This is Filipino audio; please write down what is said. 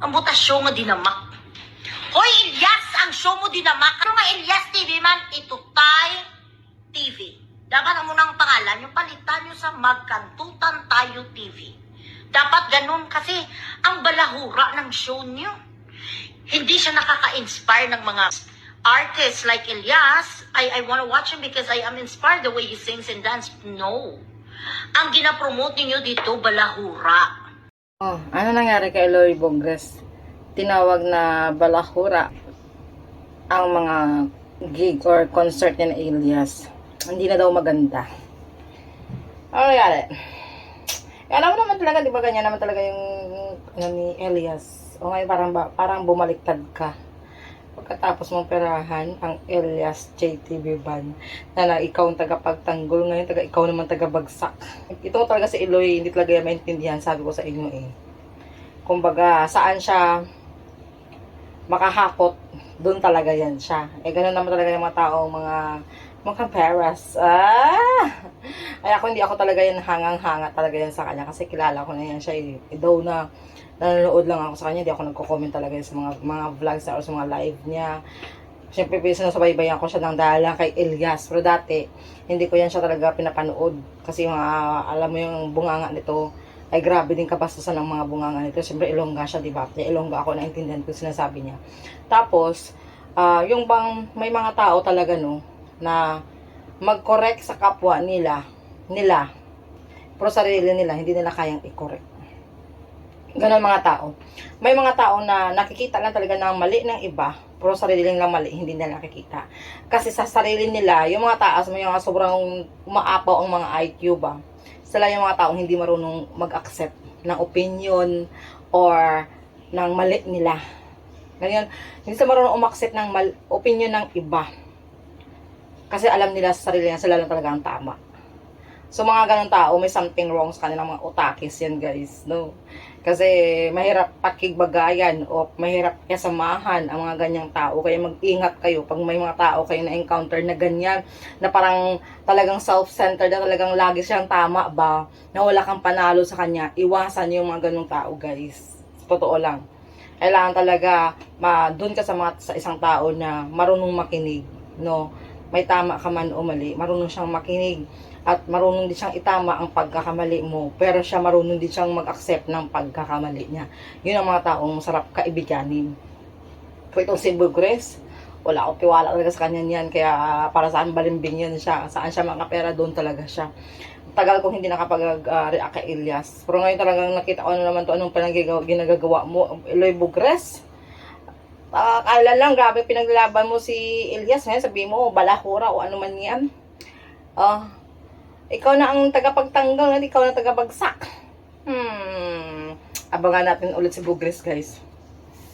Ang butas show nga dinamak. Hoy, Elias! Ang show mo dinamak. Ano nga Elias TV man? Ito tay TV. Dapat ang munang pangalan, yung palitan nyo sa Magkantutan Tayo TV. Dapat ganun kasi ang balahura ng show nyo. Hindi siya nakaka-inspire ng mga artists like Elias. I, I wanna watch him because I am inspired the way he sings and dance. No. Ang ginapromote niyo dito, balahura. Oh, ano nangyari kay Lori Bongres? Tinawag na balahura ang mga gig or concert ni Elias. Hindi na daw maganda. Ano nangyari? Eh, alam mo naman talaga, di ba ganyan naman talaga yung ano ni Elias. O ngayon parang, parang bumaliktad ka. Pagkatapos mong perahan ang Elias JTV ban na na ikaw ang tagapagtanggol ngayon, taga, ikaw naman tagabagsak. Ito talaga si Eloy, hindi talaga yan maintindihan, sabi ko sa inyo eh. Kumbaga, saan siya makahakot, doon talaga yan siya. Eh, ganun naman talaga yung mga taong mga mukhang peras. Ah! Ay, ako hindi ako talaga yan hangang-hanga talaga yan sa kanya kasi kilala ko na yan siya. Eh, though na nanonood lang ako sa kanya, hindi ako nagko-comment talaga sa mga mga vlogs niya or sa mga live niya. Siyempre, sinusubaybayan ko siya ng dahil lang kay Elias. Pero dati, hindi ko yan siya talaga pinapanood. Kasi mga, alam mo yung bunganga nito, ay grabe din kabastusan ng mga bunganga nito. Siyempre, Ilongga siya, di ba? Kaya Ilongga ako, naintindihan ko sinasabi niya. Tapos, ah, yung bang may mga tao talaga, no, na mag-correct sa kapwa nila, nila, pero sarili nila, hindi nila kayang i-correct. Ganon mga tao. May mga tao na nakikita lang talaga ng mali ng iba, pero sarili lang mali, hindi nila nakikita. Kasi sa sarili nila, yung mga taas, may mga sobrang umaapaw ang mga IQ ba, sila yung mga taong hindi marunong mag-accept ng opinion or ng mali nila. Ganyan, hindi sila marunong umakcept ng mal- opinion ng iba. Kasi alam nila sa sarili nila, sila lang talaga ang tama. So mga ganong tao, may something wrong sa kanilang mga utakis yan guys, no? Kasi mahirap pakigbagayan o mahirap kasamahan ang mga ganyang tao. Kaya mag-ingat kayo pag may mga tao kayo na-encounter na ganyan, na parang talagang self-centered, na talagang lagi siyang tama ba, na wala kang panalo sa kanya, iwasan yung mga ganong tao guys. Totoo lang. Kailangan talaga ma doon ka sa mga sa isang tao na marunong makinig, no? May tama ka man o mali, marunong siyang makinig at marunong din siyang itama ang pagkakamali mo. Pero siya marunong din siyang mag-accept ng pagkakamali niya. Yun ang mga taong sarap kaibiganin. Kung itong si Bugres, wala akong tiwala talaga sa kanya niyan. Kaya ah, para saan balimbing yan siya. Saan siya makapera, doon talaga siya. Tagal kong hindi nakapag-react kay Elias. Pero ngayon talagang nakita ko na naman to anong pinagagawa, ginagagawa mo. Eloy Bugres, Ah, kala lang, grabe pinaglalaban mo si Elias. Ngayon, sabi mo, balahura o ano man yan. Ah, ikaw na ang tagapagtanggal at ikaw na tagabagsak. Hmm. Abangan natin ulit si Bugres, guys.